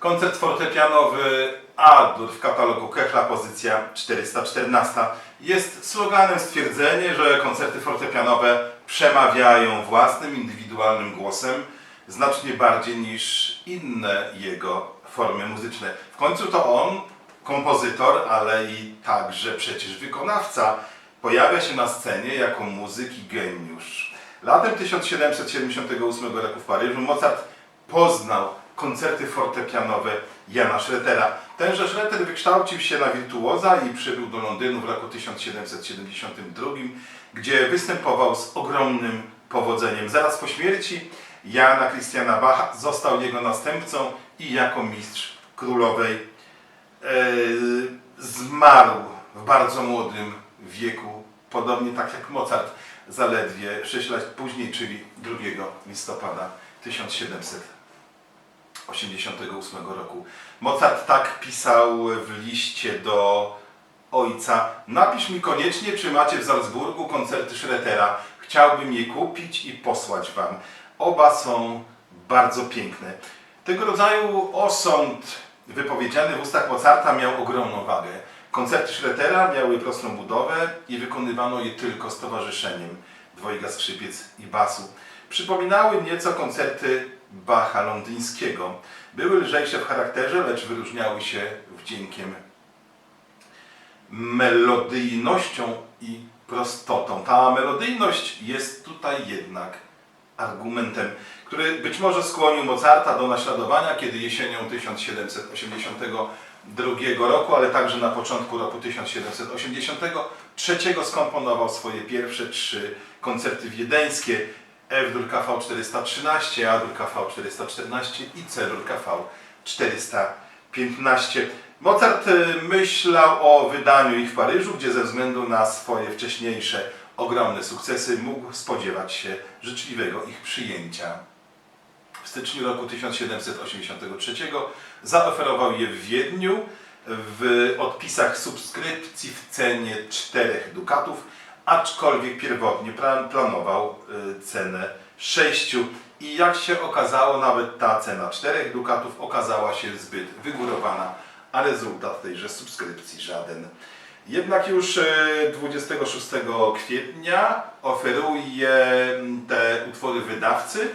Koncert fortepianowy A-dur w katalogu Kechla pozycja 414 jest sloganem stwierdzenie, że koncerty fortepianowe przemawiają własnym, indywidualnym głosem znacznie bardziej niż inne jego formy muzyczne. W końcu to on, kompozytor, ale i także przecież wykonawca, pojawia się na scenie jako muzyk i geniusz. Latem 1778 roku w Paryżu Mozart poznał koncerty fortepianowe Jana Schroetera. Tenże Schroeter wykształcił się na wirtuoza i przybył do Londynu w roku 1772, gdzie występował z ogromnym powodzeniem. Zaraz po śmierci Jana Christiana Bacha został jego następcą i jako mistrz królowej e, zmarł w bardzo młodym wieku, podobnie tak jak Mozart, zaledwie 6 lat później, czyli 2 listopada 1788 roku. Mozart tak pisał w liście do ojca. Napisz mi koniecznie, czy macie w Salzburgu koncerty Schroetera. Chciałbym je kupić i posłać wam. Oba są bardzo piękne. Tego rodzaju osąd wypowiedziany w ustach Mozarta miał ogromną wagę. Koncerty Schroetera miały prostą budowę i wykonywano je tylko z towarzyszeniem dwojga skrzypiec i basu. Przypominały nieco koncerty Bacha londyńskiego. Były lżejsze w charakterze, lecz wyróżniały się wdziękiem melodyjnością i prostotą. Ta melodyjność jest tutaj jednak argumentem, który być może skłonił Mozarta do naśladowania, kiedy jesienią 1782 roku, ale także na początku roku 1783 skomponował swoje pierwsze trzy koncerty wiedeńskie F-dur KV 413, A-dur KV 414 i C-dur KV 415. Mozart y, myślał o wydaniu ich w Paryżu, gdzie ze względu na swoje wcześniejsze ogromne sukcesy mógł spodziewać się życzliwego ich przyjęcia. W styczniu roku 1783 zaoferował je w Wiedniu w odpisach subskrypcji w cenie 4 dukatów, aczkolwiek pierwotnie planował y, cenę 6 i jak się okazało, nawet ta cena 4 dukatów okazała się zbyt wygórowana, a rezultat tejże subskrypcji żaden. Jednak już y, 26 kwietnia oferuje mm, te utwory wydawcy,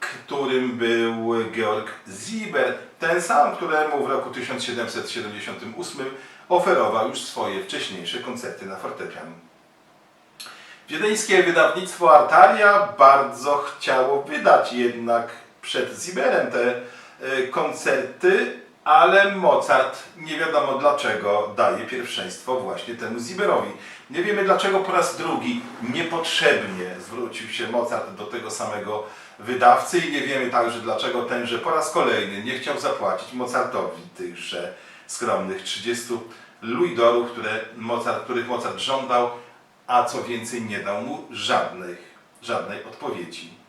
którym był Georg Sieber, ten sam, któremu w roku 1778 oferował już swoje wcześniejsze koncerty na fortepian. Wiedeńskie wydawnictwo Artaria bardzo chciało wydać jednak przed Zimmerem te y, koncerty, ale Mozart nie wiadomo dlaczego daje pierwszeństwo właśnie temu Zimmerowi. Nie wiemy dlaczego po raz drugi niepotrzebnie zwrócił się Mozart do tego samego wydawcy i nie wiemy także dlaczego tenże po raz kolejny nie chciał zapłacić Mozartowi tychże skromnych 30 luidorów, które Mozart, których Mozart żądał, a co więcej nie dał mu żadnych, żadnej odpowiedzi.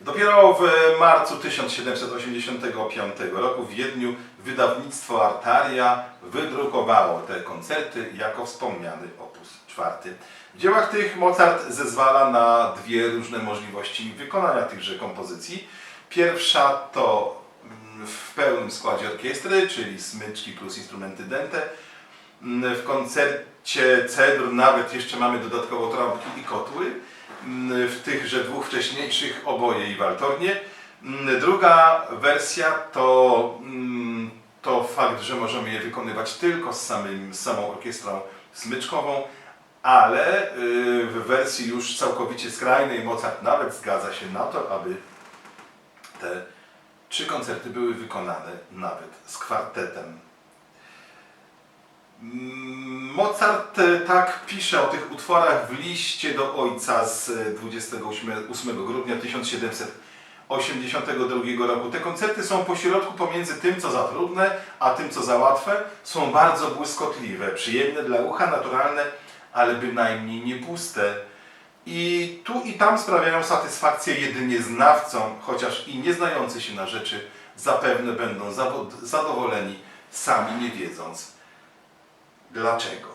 Dopiero w marcu 1785 roku w Wiedniu wydawnictwo Artaria wydrukowało te koncerty jako wspomniany opus czwarty. W dziełach tych Mozart zezwala na dwie różne możliwości wykonania tychże kompozycji. Pierwsza to mm, w pełnym składzie orkiestry, czyli smyczki plus instrumenty dęte. Mm, W koncercie Cedr nawet jeszcze mamy dodatkowo trąbki i kotły. Mm, W tychże dwóch wcześniejszych oboje i waltornie. Mm, Druga wersja to, to fakt, że możemy je wykonywać tylko z, samym, z samą orkiestrą smyczkową, ale y, w wersji już całkowicie skrajnej Mozart nawet zgadza się na to, aby te trzy koncerty były wykonane nawet z kwartetem. Mozart e, tak pisze o tych utworach w liście do ojca z e, 28 8 grudnia 1782 roku. Te koncerty są pośrodku pomiędzy tym, co za trudne, a tym, co za łatwe. Są bardzo błyskotliwe, przyjemne dla ucha, naturalne, ale bynajmniej nie puste. I tu i tam sprawiają satysfakcję jedynie znawcom, chociaż i nieznający się na rzeczy zapewne będą zadowoleni, sami nie wiedząc dlaczego.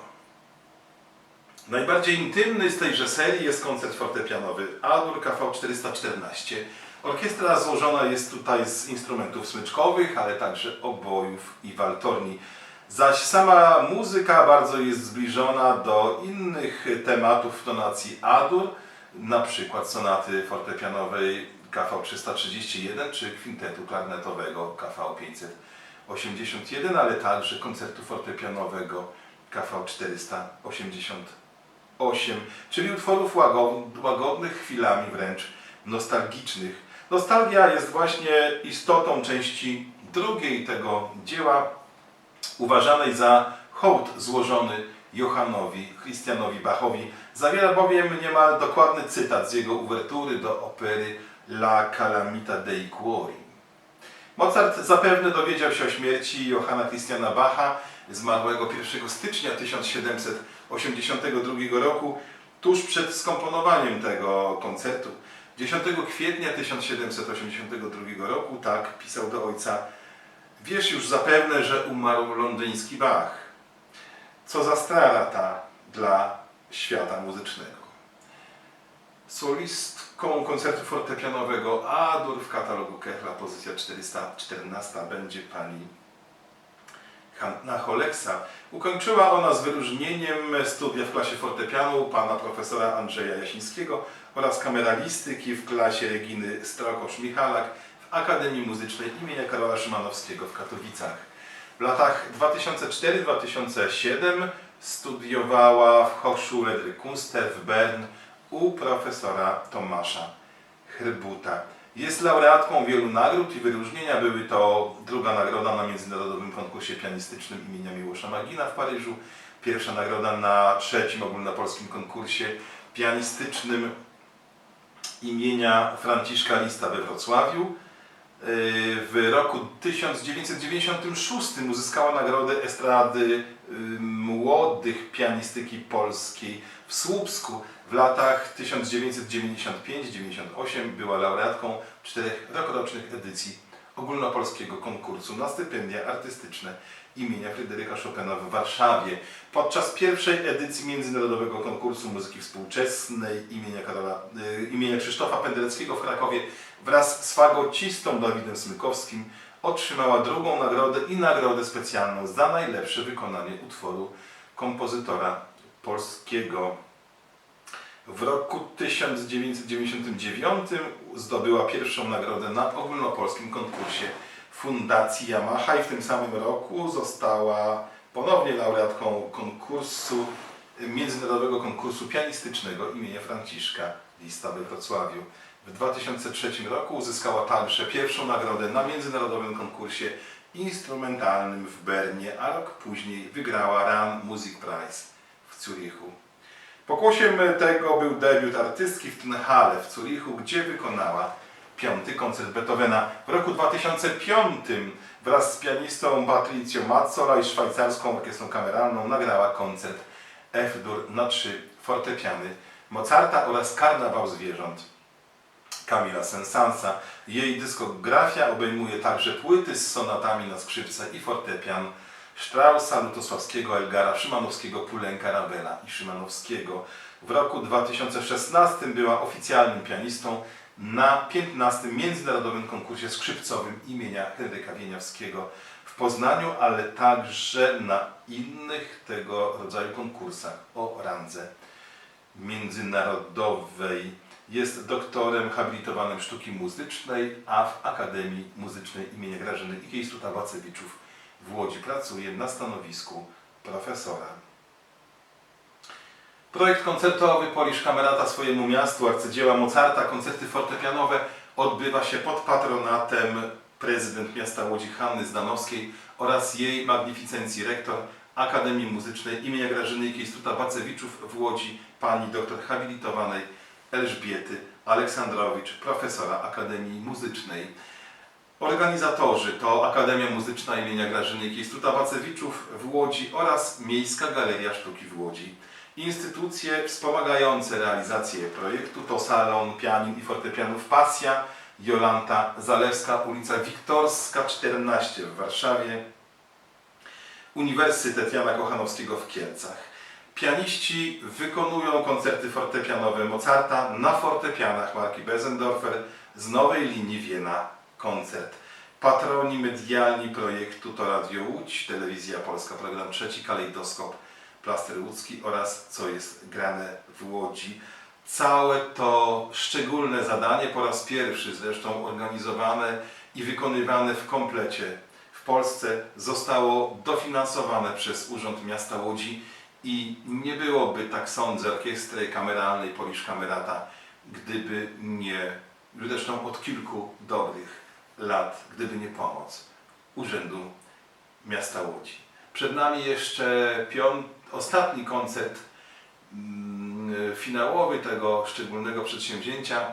Najbardziej intymny z tejże serii jest koncert fortepianowy A-dur KV 414. Orkiestra złożona jest tutaj z instrumentów smyczkowych, ale także obojów i waltorni. Zaś sama muzyka bardzo jest zbliżona do innych tematów w tonacji A-dur, na przykład sonaty fortepianowej KV 331 czy kwintetu klarnetowego KV 581, ale także koncertu fortepianowego KV 488, czyli utworów łago- łagodnych, chwilami wręcz nostalgicznych. Nostalgia jest właśnie istotą części drugiej tego dzieła, uważanej za hołd złożony Johannowi Christianowi Bachowi. Zawiera bowiem niemal dokładny cytat z jego uwertury do opery La Calamita dei Cuori. Mozart zapewne dowiedział się o śmierci Johanna Christiana Bacha, zmarłego 1 stycznia 1782 roku, tuż przed skomponowaniem tego koncertu. 10 kwietnia 1782 roku, tak pisał do ojca, wiesz już zapewne, że umarł londyński Bach. Co za strata dla świata muzycznego. Solistką koncertu fortepianowego A-dur w katalogu Kechla pozycja 414 będzie pani Hanna Holeksa. Ukończyła ona z wyróżnieniem studia w klasie fortepianu pana profesora Andrzeja Jasińskiego oraz kameralistyki w klasie Reginy Strokosz-Michalak w Akademii Muzycznej imienia Karola Szymanowskiego w Katowicach. W latach 2004-2007 studiowała w Hochschule der Künste w Bern u profesora Tomasza Hrbuta. Jest laureatką wielu nagród i wyróżnienia. Były to druga nagroda na Międzynarodowym Konkursie Pianistycznym imienia Miłosza Magina w Paryżu, pierwsza nagroda na trzecim ogólnopolskim konkursie pianistycznym imienia Franciszka Lista we Wrocławiu. Yy, W roku 1996 uzyskała nagrodę Estrady yy, Młodych Pianistyki Polskiej w Słupsku. W latach 1995-98 była laureatką czterech rokrocznych edycji ogólnopolskiego konkursu na stypendia artystyczne imienia Fryderyka Chopina w Warszawie. Podczas pierwszej edycji Międzynarodowego Konkursu Muzyki Współczesnej imienia, Karola, y, imienia Krzysztofa Pendereckiego w Krakowie wraz z fagocistą Dawidem Smykowskim otrzymała drugą nagrodę i nagrodę specjalną za najlepsze wykonanie utworu kompozytora polskiego. W roku 1999 zdobyła pierwszą nagrodę na ogólnopolskim konkursie Fundacji Yamaha i w tym samym roku została ponownie laureatką konkursu, międzynarodowego konkursu pianistycznego imienia Franciszka Lista we Wrocławiu. W 2003 roku uzyskała także pierwszą nagrodę na międzynarodowym konkursie instrumentalnym w Bernie, a rok później wygrała Ran Music Prize w Zurichu. Pokłosiem tego był debiut artystki w Tunhalle w Zurichu, gdzie wykonała piąty koncert Beethovena. W roku 2005 wraz z pianistą Patrycją Mazzola i szwajcarską orkiestrą kameralną nagrała koncert F-dur na trzy fortepiany Mozarta oraz Karnawał Zwierząt Kamila Sensansa. Jej dyskografia obejmuje także płyty z sonatami na skrzypce i fortepian Straussa, Lutosławskiego, Elgara, Szymanowskiego, Pulenka, Ravela i Szymanowskiego. W roku 2016 była oficjalnym pianistą na 15. Międzynarodowym Konkursie Skrzypcowym imienia Henryka Wieniawskiego w Poznaniu, ale także na innych tego rodzaju konkursach o randze międzynarodowej. Jest doktorem habilitowanym sztuki muzycznej, a w Akademii Muzycznej imienia Grażyny Ikiejstuta Wacewiczów w Łodzi pracuje na stanowisku profesora. Projekt koncertowy Polisz Kamerata swojemu miastu, arcydzieła Mozarta, koncerty fortepianowe odbywa się pod patronatem prezydent miasta Łodzi Hanny Zdanowskiej oraz jej magnificencji rektor Akademii Muzycznej imienia Grażyny Ikiejstuta Wacewiczów w Łodzi, pani doktor habilitowanej Elżbiety Aleksandrowicz, profesora Akademii Muzycznej. Organizatorzy to Akademia Muzyczna imienia Grażyny Kiejstuta Wacewiczów w Łodzi oraz Miejska Galeria Sztuki w Łodzi. Instytucje wspomagające realizację projektu to Salon Pianin i Fortepianów Pasja, Jolanta Zalewska, ulica Wiktorska 14 w Warszawie, Uniwersytet Jana Kochanowskiego w Kielcach. Pianiści wykonują koncerty fortepianowe Mozarta na fortepianach marki Besendorfer z nowej linii Wiena Koncert. Patroni medialni projektu to Radio Łódź, Telewizja Polska, program trzeci, Kalejdoskop, Plaster Łódzki oraz Co jest grane w Łodzi. Całe to szczególne zadanie, po raz pierwszy zresztą organizowane i wykonywane w komplecie w Polsce, zostało dofinansowane przez Urząd Miasta Łodzi i nie byłoby, tak sądzę, orkiestry kameralnej Polish Kamerata, gdyby nie, zresztą od kilku dobrych lat, gdyby nie pomoc Urzędu Miasta Łodzi. Przed nami jeszcze piąt, ostatni koncert mm, finałowy tego szczególnego przedsięwzięcia,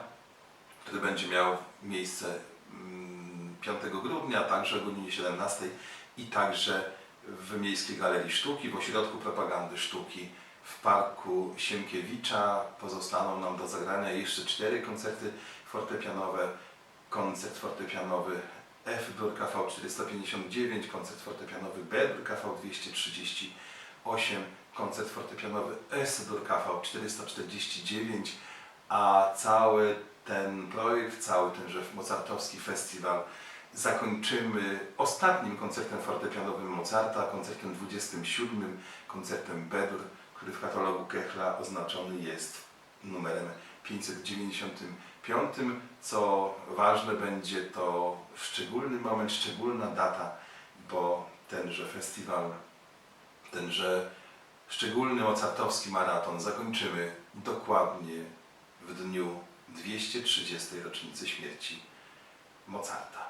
który będzie miał miejsce mm, 5 grudnia, także o godzinie 17 i także w Miejskiej Galerii Sztuki, w Ośrodku Propagandy Sztuki w Parku Sienkiewicza. Pozostaną nam do zagrania jeszcze cztery koncerty fortepianowe. Koncert fortepianowy F-dur KV 459, koncert fortepianowy B-dur KV 238, koncert fortepianowy S-dur KV 449, a cały ten projekt, cały tenże mozartowski festiwal zakończymy ostatnim koncertem fortepianowym Mozarta, koncertem 27, koncertem B-dur, który w katalogu Kechla oznaczony jest numerem 595. Co ważne, będzie to szczególny moment, szczególna data, bo tenże festiwal, tenże szczególny mozartowski maraton zakończymy dokładnie w dniu 230. rocznicy śmierci Mozarta.